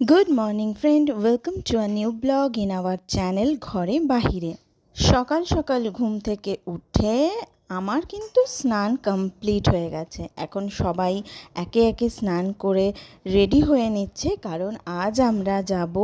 Good morning friend welcome to a new blog in our channel ঘরে বাহিরে সকাল সকাল ঘুম থেকে উঠে আমার কিন্তু স্নান কমপ্লিট হয়ে গেছে। এখন সবাই একে একে স্নান করে রেডি হয়ে নিচ্ছে, কারণ আজ আমরা যাব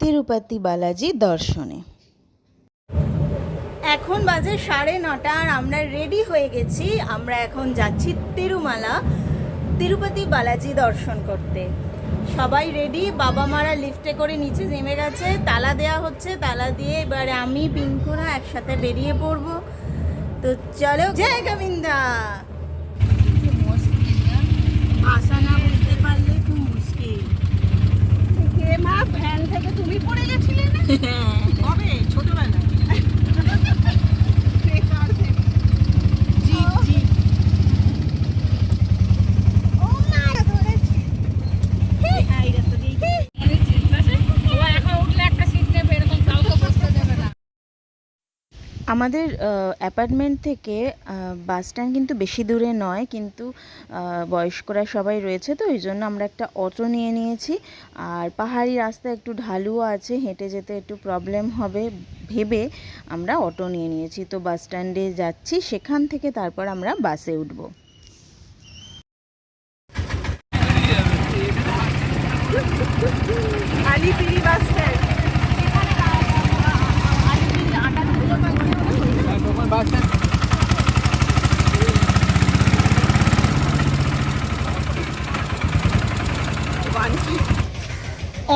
তিরুপতি বালাজি দর্শনে। এখন বাজে সাড়ে নটা আর আমরা রেডি হয়ে গেছি। আমরা এখন যাচ্ছি তিরুমালা, তিরুপতি বালাজি দর্শন করতে। সবাই রেডি বাবা মারা লিফটে করে নিচে নেমে গেছে তালা দেয়া হচ্ছে তালা দিয়ে এবারে আমি পিঙ্কুরা একসাথে বেরিয়ে পড়ব। তো চলো জয় গোবিন্দা! ভাষা না বুঝতে পারলে খুব মুশকিল। মা ভ্যান থেকে তুমি পড়ে গেছিলে না? কবে? ছোটবেলা বেকার থেকে। জিপ জিপ ও মা ধরেছে এই রাস্তা দিয়ে আমাদের অ্যাপার্টমেন্ট থেকে বাস স্ট্যান্ড কিন্তু বেশি দূরে নয়, কিন্তু বয়স্করা সবাই রয়েছে, তো ওই জন্য আমরা একটা অটো নিয়ে নিয়েছি। আর পাহাড়ি রাস্তা একটু ঢালুও আছে, হেঁটে যেতে একটু প্রবলেম হবে ভেবে আমরা অটো নিয়ে নিয়েছি। তো বাস স্ট্যান্ডে যাচ্ছি, সেখান থেকে তারপর আমরা বাসে উঠব। Alipiri bus stand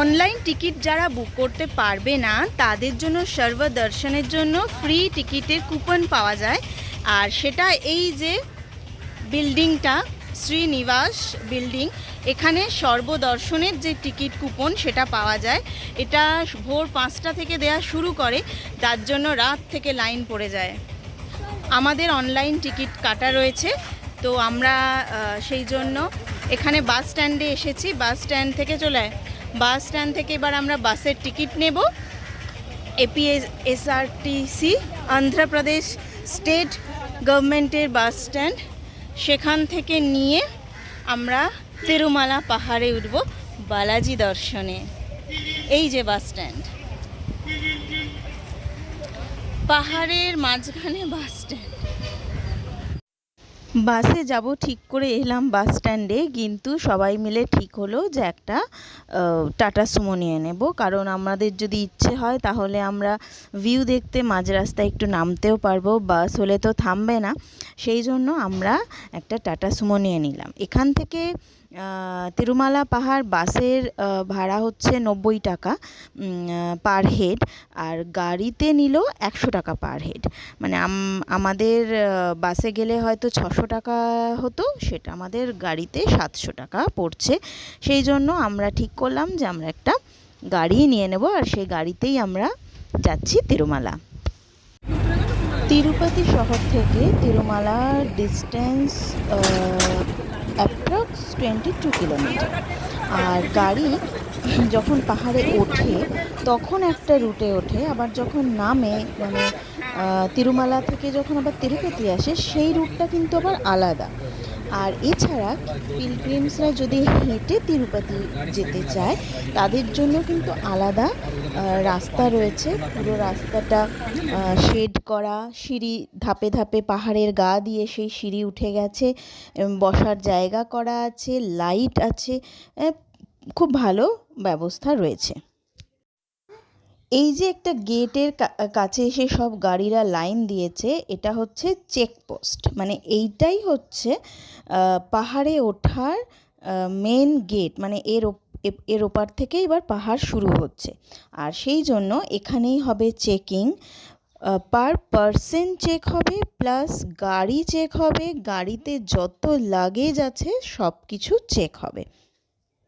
online ticket যারা বুক করতে পারবে না, তাদের জন্য সর্ব দর্শনের জন্য ফ্রি টিকিটের কুপন পাওয়া যায়। আর সেটা এই যে বিল্ডিংটা, শ্রীনিবাস বিল্ডিং, এখানে সর্বদর্শনের যে টিকিট কুপন সেটা পাওয়া যায়। এটা ভোর পাঁচটা থেকে দেয়া শুরু করে, তার জন্য রাত থেকে লাইন পড়ে যায়। আমাদের অনলাইন টিকিট কাটা রয়েছে। তো আমরা সেই জন্য এখানে বাস স্ট্যান্ডে এসেছি। বাস স্ট্যান্ড থেকে চলে। বাস স্ট্যান্ড থেকে এবার আমরা বাসের টিকিট নেব। এপিএস এসআরটিসি অন্ধ্রপ্রদেশ স্টেট গভর্নমেন্টের বাস স্ট্যান্ড সেখান থেকে নিয়ে আমরা তিরুমালা পাহাড়ে উঠব বালাজি দর্শনে। এই যে বাস স্ট্যান্ড পাহাড়ের মাঝখানে বাস স্ট্যান্ড। বাসে যাব ঠিক করে এলাম বাস স্ট্যান্ডে, কিন্তু সবাই মিলে ঠিক হলো যে একটা টাটা সুমো নিয়ে নেব। কারণ আমাদের যদি ইচ্ছে হয়, তাহলে আমরা ভিউ দেখতে মাঝ রাস্তায় একটু নামতেও পারব, বাস হলে তো থামবে না। সেই জন্য আমরা একটা টাটা সুমো নিয়ে নিলাম। এখান থেকে তিরুমালা পাহাড় বাসের ভাড়া হচ্ছে নব্বই টাকা পার হেড আর গাড়িতে নিল একশো টাকা পার হেড মানে আমাদের বাসে গেলে হয়তো ছশো টাকা হতো, সেটা আমাদের গাড়িতে সাতশো টাকা পড়ছে। সেই জন্য আমরা ঠিক করলাম যে আমরা একটা গাড়ি নিয়ে নেব, আর সেই গাড়িতেই আমরা যাচ্ছি তিরুমালা। তিরুপতি শহর থেকে তিরুমালার distance approx twenty two kilometer আর গাড়ি যখন পাহাড়ে ওঠে, তখন একটা রুটে ওঠে। আবার যখন নামে মানে তিরুমালা থেকে যখন আবার তিরুপতি আসে, সেই রুটটা কিন্তু আবার আলাদা। আর এছাড়া পিলগ্রিমসরা যদি হেঁটে তিরুপতি যেতে চায়, তাদের জন্য কিন্তু আলাদা। রাস্তা রয়েছে। পুরো রাস্তাটা শেড করা। সিঁড়ি ধাপে ধাপে পাহাড়ের গা দিয়ে সেই সিঁড়ি উঠে গেছে। বসার জায়গা করা আছে লাইট আছে। খুব ভালো ব্যবস্থা রয়েছে। এই যে একটা গেটের কাছে এসে সব গাড়িরা লাইন দিয়েছে, এটা হচ্ছে চেকপোস্ট মানে এইটাই হচ্ছে পাহাড়ে ওঠার মেন গেট মানে এর এর ওপার থেকে এবার পাহাড় শুরু হচ্ছে। আর সেই জন্য এখানেই হবে চেকিং পার পার্সন চেক হবে প্লাস গাড়ি চেক হবে গাড়িতে যত লাগেজ আছে সব কিছু চেক হবে।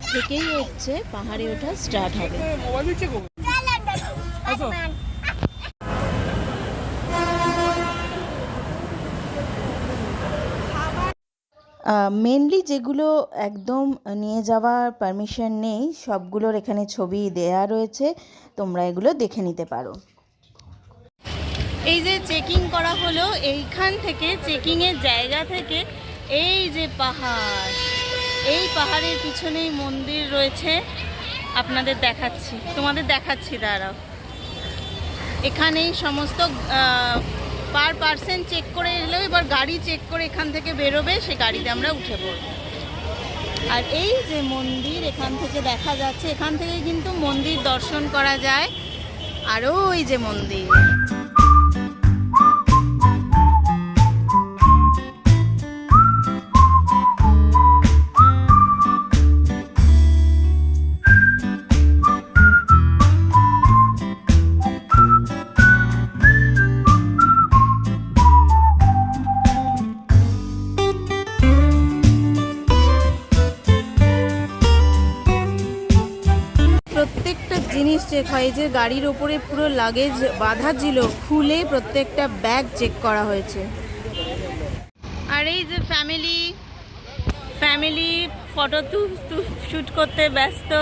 থেকেই হচ্ছে পাহাড়ে ওঠা স্টার্ট হবে। মেনলি যেগুলো একদম নিয়ে যাওয়ার পারমিশন নেই, সবগুলোর এখানে ছবি দেয়া রয়েছে, তোমরা এগুলো দেখে নিতে পারো। এই যে চেকিং করা হলো, এইখান থেকে চেকিংয়ের জায়গা থেকে, এই যে পাহাড়, এই পাহাড়ের পিছনেই মন্দির রয়েছে। আপনাদের দেখাচ্ছি, তোমাদের দেখাচ্ছি, দাঁড়াও। এখানেই সমস্ত পার পার্সেন চেক করে এলেও এবার গাড়ি চেক করে এখান থেকে বেরোবে, সে গাড়িতে আমরা উঠে পড়ব। আর এই যে মন্দির এখান থেকে দেখা যাচ্ছে, এখান থেকে কিন্তু মন্দির দর্শন করা যায়। আর ওই যে মন্দির। চেক হয়। যে গাড়ির ওপরে পুরো লাগেজ বাঁধা ছিল, খুলে প্রত্যেকটা ব্যাগ চেক করা হয়েছে। আর এই যে ফ্যামিলি ফ্যামিলি ফটো শ্যুট করতে ব্যস্ত।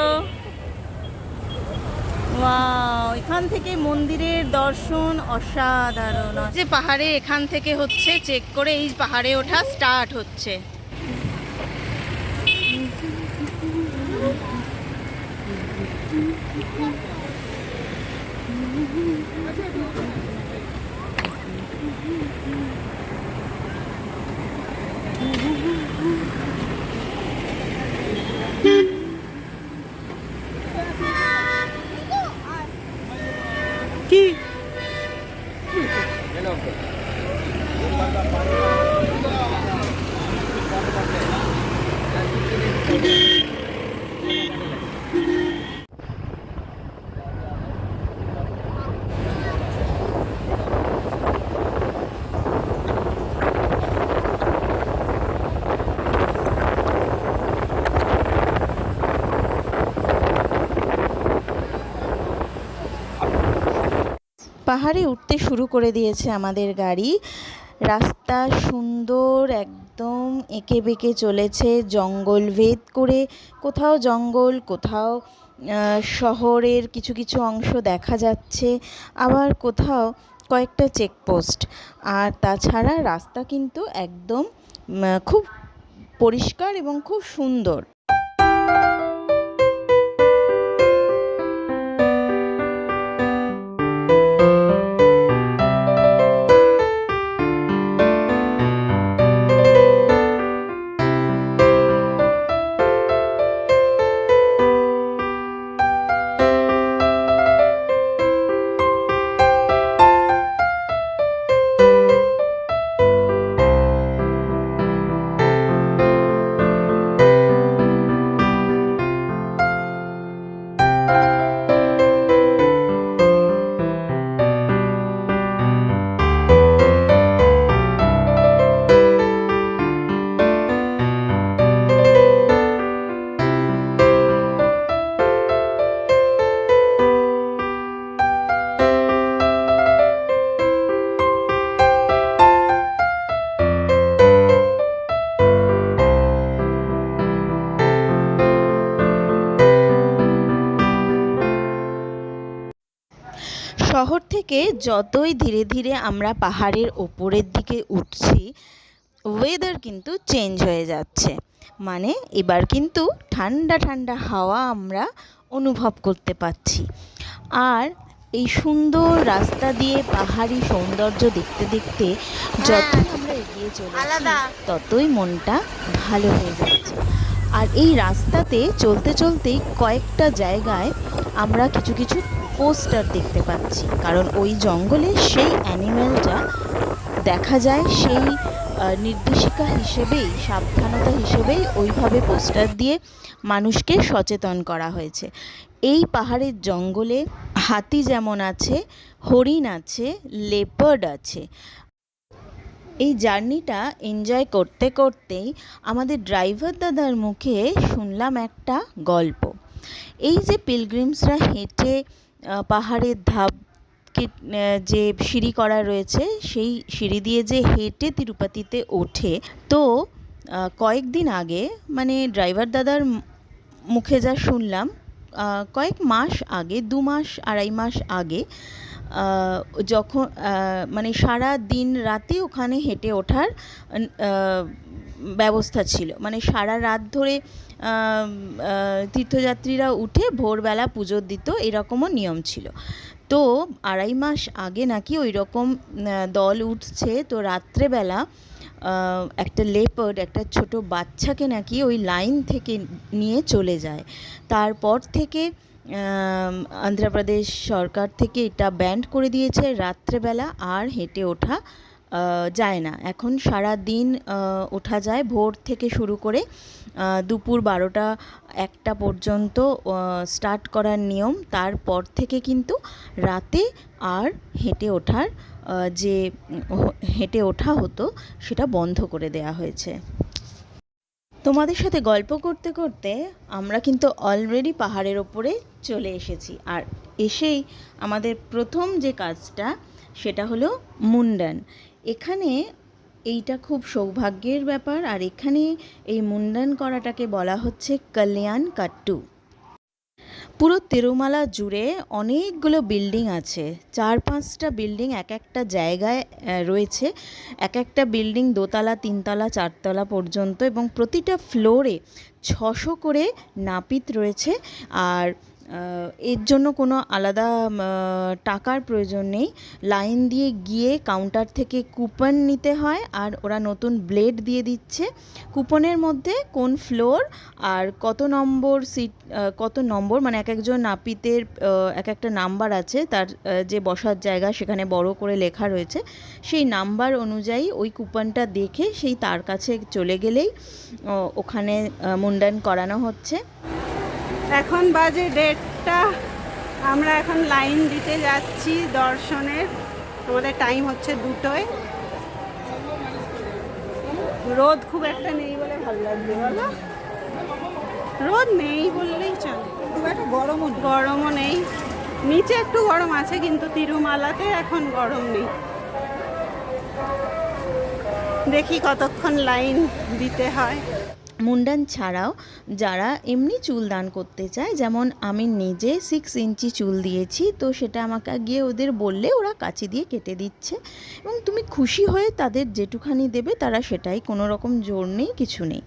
এখান থেকে মন্দিরের দর্শন অসাধারণ। যে পাহাড়ে এখান থেকে হচ্ছে চেক করে এই পাহাড়ে ওঠা স্টার্ট হচ্ছে। কি পাহাড়ে উঠতে শুরু করে দিয়েছে আমাদের গাড়ি। রাস্তা সুন্দর, একদম এঁকে বেঁকে চলেছে, জঙ্গল ভেদ করে। কোথাও জঙ্গল, কোথাও শহরের কিছু কিছু অংশ দেখা যাচ্ছে। আবার কোথাও কয়েকটা চেকপোস্ট আর তাছাড়া রাস্তা কিন্তু একদম খুব পরিষ্কার এবং খুব সুন্দর। থেকে যতই ধীরে ধীরে আমরা পাহাড়ের ওপরের দিকে উঠছি ওয়েদার কিন্তু চেঞ্জ হয়ে যাচ্ছে। মানে এবার কিন্তু ঠান্ডা ঠান্ডা হাওয়া আমরা অনুভব করতে পারছি। আর এই সুন্দর রাস্তা দিয়ে পাহাড়ি সৌন্দর্য দেখতে দেখতে যতই আমরা এগিয়ে চলেছি ততই মনটা ভালো হয়ে যাচ্ছে। আর এই রাস্তাতে চলতে চলতেই কয়েকটা জায়গায় আমরা কিছু কিছু পোস্টার দেখতে পাচ্ছি। কারণ ওই জঙ্গলে সেই অ্যানিম্যালটা দেখা যায়, সেই নির্দেশিকা হিসেবেই, সাবধানতা হিসেবেই ওইভাবে পোস্টার দিয়ে মানুষকে সচেতন করা হয়েছে। এই পাহাড়ের জঙ্গলে হাতি যেমন আছে, হরিণ আছে, লেপার্ড আছে। এই জার্নিটা এনজয় করতে করতেই আমাদের ড্রাইভার দাদার মুখে শুনলাম একটা গল্প। এই যে পিলগ্রিমসরা হেঁটে পাহাড়ের ধাপ যে সিঁড়ি করা রয়েছে, সেই সিঁড়ি দিয়ে যে হেঁটে তিরুপতিতে ওঠে, তো কয়েকদিন আগে মানে ড্রাইভার দাদার মুখে যা শুনলাম কয়েক মাস আগে, দু মাস, আড়াই মাস আগে যখন মানে সারা দিন রাতে ওখানে হেঁটে ওঠার ব্যবস্থা ছিল। মানে সারা রাত ধরে তীর্থযাত্রীরা উঠে ভোরবেলা পুজো দিত, এরকমও নিয়ম ছিল। তো আড়াই মাস আগে নাকি ওই রকম দল উঠছে। তো রাত্রেবেলা একটা লেপার্ড একটা ছোট বাচ্চাকে নাকি ওই লাইন থেকে নিয়ে চলে যায়। তারপর থেকে অন্ধ্রপ্রদেশ সরকার থেকে এটা ব্যান্ড করে দিয়েছে। রাত্রেবেলা আর হেঁটে ওঠা যায় না। এখন সারা দিন ওঠা যায়। ভোর থেকে শুরু করে দুপুর বারোটা একটা পর্যন্ত স্টার্ট করার নিয়ম। তারপর থেকে কিন্তু রাতে আর হেঁটে ওঠার যে হেঁটে ওঠা হতো, সেটা বন্ধ করে দেওয়া হয়েছে। তোমাদের সাথে গল্প করতে করতে আমরা কিন্তু অলরেডি পাহাড়ের ওপরে চলে এসেছি। আর এসেই আমাদের প্রথম যে কাজটা, সেটা হলো মুন্ডান। এখানে এইটা খুব সৌভাগ্যের ব্যাপার, আর এখানে এই মুন্ডান করাটাকে বলা হচ্ছে কল্যাণ কাট্টু। পুরো তিরুমালা জুড়ে অনেকগুলো বিল্ডিং আছে। চার পাঁচটা বিল্ডিং এক একটা জায়গায় রয়েছে। এক একটা বিল্ডিং দোতলা, তিনতলা, চারতলা পর্যন্ত এবং প্রতিটা ফ্লোরে ছশো করে নাপিত রয়েছে। আর এর জন্য কোনো আলাদা টাকার প্রয়োজন নেই। লাইন দিয়ে গিয়ে কাউন্টার থেকে কুপন নিতে হয় আর ওরা নতুন ব্লেড দিয়ে দিচ্ছে। কুপনের মধ্যে কোন ফ্লোর আর কত নম্বর সিট কত নম্বর মানে এক একজন নাপিতের এক একটা নাম্বার আছে, তার যে বসার জায়গা সেখানে বড় করে লেখা রয়েছে, সেই নাম্বার অনুযায়ী ওই কুপনটা দেখে সেই তার কাছে চলে গেলেই ওখানে মুন্ডান করানো হচ্ছে। এখন বাজে ডেটটা আমরা এখন লাইন দিতে যাচ্ছি দর্শনের। আমাদের টাইম হচ্ছে দুটোয়। রোদ খুব একটা নেই বলে ভালো লাগবে বলো? রোদ নেই বললেই চলে। খুব একটা গরমও গরমও নেই। নিচে একটু গরম আছে কিন্তু তিরুমালাতে এখন গরম নেই। দেখি কতক্ষণ লাইন দিতে হয়। মুন্ডান ছাড়াও যারা এমনি চুল দান করতে চায়, যেমন আমি নিজে সিক্স ইঞ্চি চুল দিয়েছি, তো সেটা আমাকে গিয়ে ওদের বললে ওরা কাঁচি দিয়ে কেটে দিচ্ছে। এবং তুমি খুশি হয়ে তাদের যেটুখানি দেবে, তারা সেটাই, কোনো রকম জোর নেই, কিছু নেই।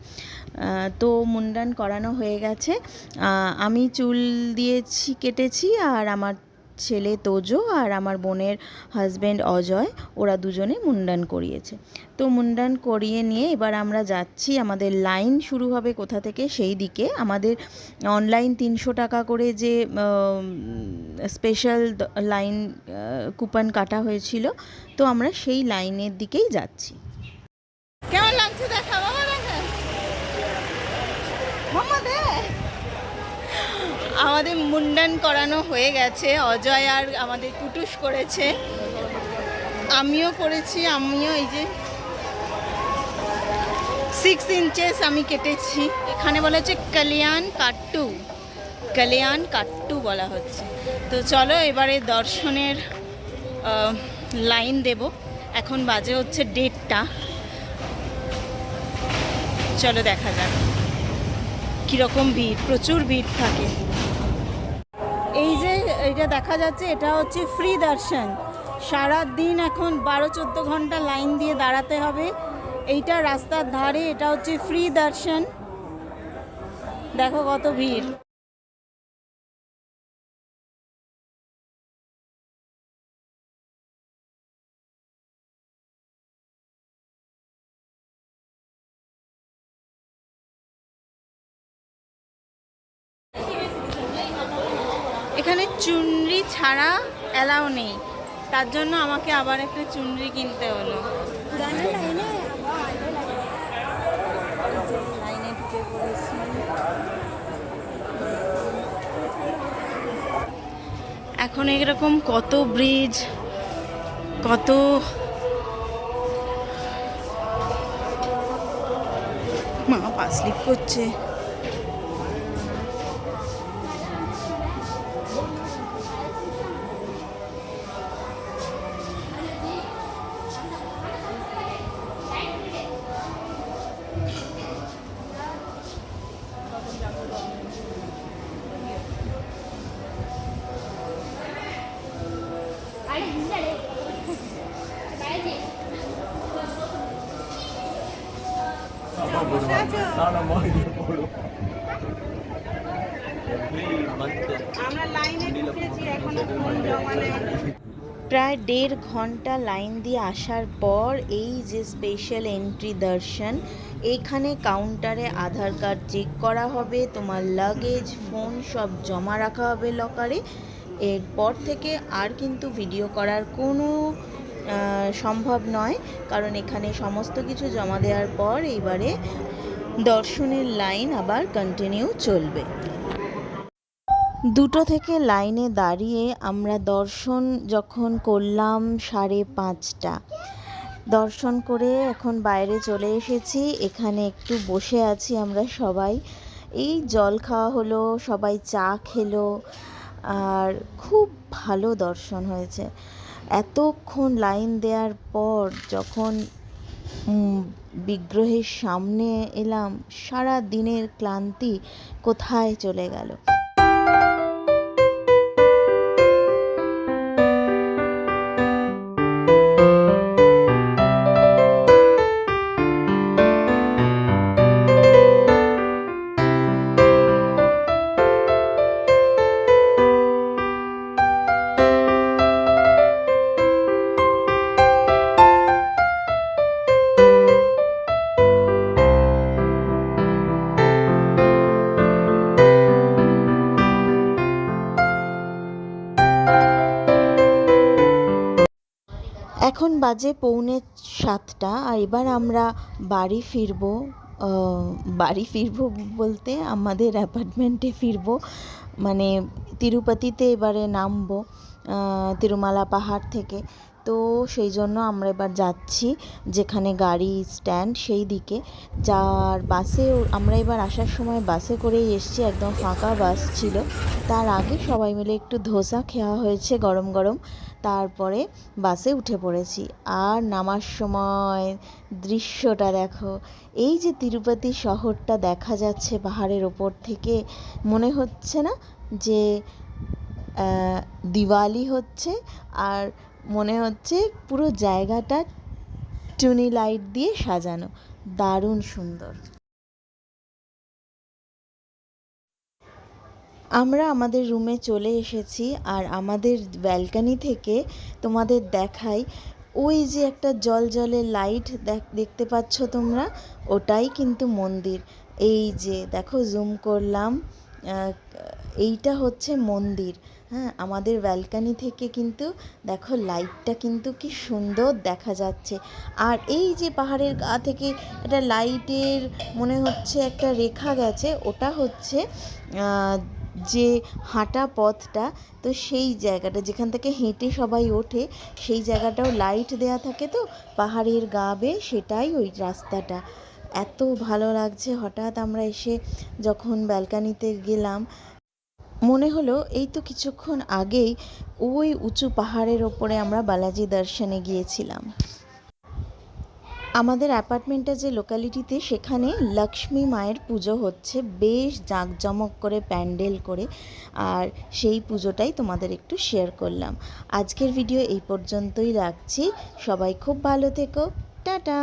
তো মুন্ডান করানো হয়ে গেছে। আমি চুল দিয়েছি, কেটেছি, আর আমার ছেলে তোজো আর আমার বোনের হাজব্যান্ড অজয়, ওরা দুজনে মুন্ডান করিয়েছে। তো মুন্ডান করিয়ে নিয়ে এবার আমরা যাচ্ছি, আমাদের লাইন শুরু হবে কোথা থেকে? সেই দিকে। আমাদের অনলাইন তিনশো টাকা করে যে স্পেশাল লাইন কুপন কাটা হয়েছিল, তো আমরা সেই লাইনের দিকেই যাচ্ছি। কেমন লাগছে দেখা? বাবা দেখা আমাদের মুন্ডান করানো হয়ে গেছে, অজয় আর আমাদের কুটুস করেছে। আমিও করেছি, আমিও এই যে সিক্স ইঞ্চেস আমি কেটেছি। এখানে বলা হচ্ছে কল্যাণ কাট্টু। কল্যাণ কাট্টু বলা হচ্ছে। তো চলো এবারে দর্শনের লাইন দেব। এখন বাজে হচ্ছে ডেটটা চলো দেখা যাক। কীরকম ভিড়, প্রচুর ভিড় থাকে। এই যে এটা দেখা যাচ্ছে, এটা হচ্ছে ফ্রি দর্শন। সারা দিন এখন বারো চোদ্দ ঘণ্টা লাইন দিয়ে দাঁড়াতে হবে। এইটা রাস্তার ধারে, এটা হচ্ছে ফ্রি দর্শন। দেখো কত ভিড়। এখানে চুনরি ছাড়া অ্যালাও নেই। তার জন্য আমাকে আবার একটা চুনরি কিনতে হলো। এখন এরকম কত ব্রিজ কত মা পা করছে। প্রায় দেড় ঘণ্টা লাইন দিয়ে আসার পর এই যে স্পেশাল এন্ট্রি দর্শন এইখানে কাউন্টারে আধার কার্ড চেক করা হবে, তোমার লাগেজ ফোন সব জমা রাখা হবে লকারে এরপর থেকে আর কিন্তু ভিডিও করার কোনো সম্ভব নয়, কারণ এখানে সমস্ত কিছু জমা দেওয়ার পর এইবারে দর্শনের লাইন আবার কন্টিনিউ চলবে। দুটো থেকে লাইনে দাঁড়িয়ে আমরা দর্শন যখন করলাম সাড়ে পাঁচটা, দর্শন করে এখন বাইরে চলে এসেছি, এখানে একটু বসে আছি আমরা সবাই। এই জল খাওয়া হলো, সবাই চা খেলো, আর খুব ভালো দর্শন হয়েছে। এতক্ষণ লাইন দেওয়ার পর যখন বিগ্রহের সামনে এলাম সারা দিনের ক্লান্তি কোথায় চলে গেল? এখন বাজে পৌনে সাতটা, আর এবার আমরা বাড়ি ফিরব বাড়ি ফিরব বলতে আমাদের অ্যাপার্টমেন্টে ফিরব। মানে তিরুপতিতে এবারে নামবো তিরুমালা পাহাড় থেকে। তো সেই জন্য আমরা এবার যাচ্ছি যেখানে গাড়ি স্ট্যান্ড সেই দিকে। যার বাসে আমরা এবার আসার সময় বাসে করেই এসছি, একদম ফাঁকা বাস ছিল। তার আগে সবাই মিলে একটু ধোসা খাওয়া হয়েছে গরম গরম। তারপরে বাসে উঠে পড়েছি। আর নামার সময় দৃশ্যটা দেখো, এই যে তিরুপতি শহরটা দেখা যাচ্ছে পাহাড়ের ওপর থেকে, মনে হচ্ছে না যে দিওয়ালি হচ্ছে। আর মনে হচ্ছে পুরো জায়গাটা টুনি লাইট দিয়ে সাজানো। দারুণ সুন্দর। আমরা আমাদের রুমে চলে এসেছি আর আমাদের ব্যালকানি থেকে তোমাদের দেখাই ওই যে একটা জল জলে লাইট দেখতে পাচ্ছ তোমরা? ওটাই কিন্তু মন্দির। এই যে দেখো জুম করলাম এইটা হচ্ছে মন্দির। হ্যাঁ আমাদের ব্যালকানি থেকে কিন্তু দেখো লাইটটা কিন্তু কি সুন্দর দেখা যাচ্ছে। আর এই যে পাহাড়ের গা থেকে একটা লাইটের মনে হচ্ছে একটা রেখা গেছে, ওটা হচ্ছে যে হাঁটা পথটা, তো সেই জায়গাটা, যেখান থেকে হেঁটে সবাই ওঠে, সেই জায়গাটাও লাইট দেয়া থাকে তো, পাহাড়ের গা বেয়ে সেটাই ওই রাস্তাটা। এত ভালো লাগছে, হঠাৎ আমরা এসে যখন ব্যালকানিতে গেলাম মনে হলো এই তো কিছুক্ষণ আগেই ওই উঁচু পাহাড়ের ওপরে আমরা বালাজি দর্শনে গিয়েছিলাম। আমাদের অ্যাপার্টমেন্টটা যে লোকালিটিতে সেখানে লক্ষ্মী মায়ের পুজো হচ্ছে, বেশ জাঁকজমক করে প্যান্ডেল করে, আর সেই পুজোটাই তোমাদের একটু শেয়ার করলাম। আজকের ভিডিও এই পর্যন্তই রাখছি। সবাই খুব ভালো থেকো। টাটা!